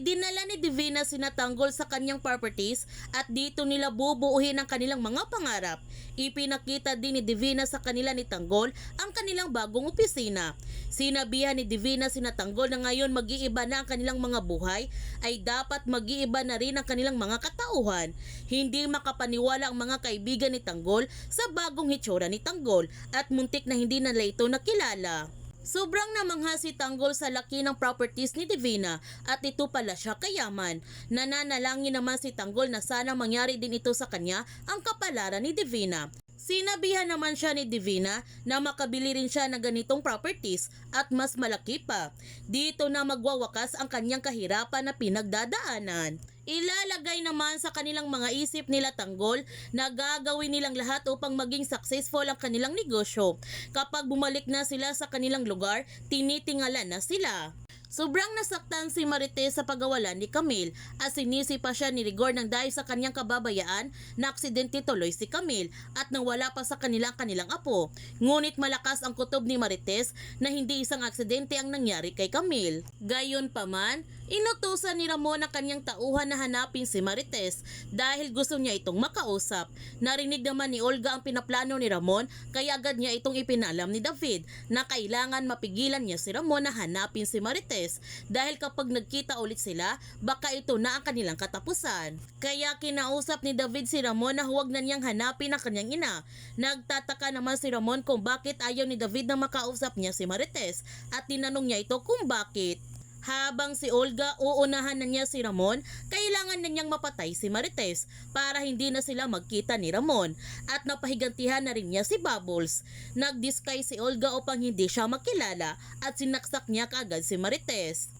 Idinala ni Divina sinatanggol sa kanyang properties at dito nila bubuuhin ang kanilang mga pangarap. Ipinakita din ni Divina sa kanila ni Tanggol ang kanilang bagong opisina. Sinabihan ni Divina sinatanggol na ngayon mag-iiba na ang kanilang mga buhay ay dapat mag-iiba na rin ang kanilang mga katauhan. Hindi makapaniwala ang mga kaibigan ni Tanggol sa bagong hitsura ni Tanggol at muntik na hindi na ito nakilala. Sobrang namangha si Tanggol sa laki ng properties ni Divina at ito pala siya kayaman. Nananalangin naman si Tanggol na sana mangyari din ito sa kanya ang kapalaran ni Divina. Sinabihan naman siya ni Divina na makabili rin siya ng ganitong properties at mas malaki pa. Dito na magwawakas ang kanyang kahirapan na pinagdadaanan. Ilalagay naman sa kanilang mga isip nila tanggol na gagawin nilang lahat upang maging successful ang kanilang negosyo. Kapag bumalik na sila sa kanilang lugar, tinitingala na sila. Sobrang nasaktan si Marites sa pagawalan ni Camille at sinisi pa siya ni Rigor ng dahil sa kanyang kababayaan na aksidente tuloy si Camille at nawala pa sa kanilang kanilang apo. Ngunit malakas ang kutob ni Marites na hindi isang aksidente ang nangyari kay Camille. Gayon pa man, inutusan ni Ramon ang kanyang tauhan na hanapin si Marites dahil gusto niya itong makausap. Narinig naman ni Olga ang pinaplano ni Ramon kaya agad niya itong ipinalam ni David na kailangan mapigilan niya si Ramon na hanapin si Marites dahil kapag nagkita ulit sila, baka ito na ang kanilang katapusan. Kaya kinausap ni David si Ramon na huwag na niyang hanapin ang kanyang ina. Nagtataka naman si Ramon kung bakit ayaw ni David na makausap niya si Marites at tinanong niya ito kung bakit. Habang si Olga uunahan na niya si Ramon, kailangan na niyang mapatay si Marites para hindi na sila magkita ni Ramon at napahigantihan na rin niya si Bubbles. Nag-disguise si Olga upang hindi siya makilala at sinaksak niya kaagad si Marites.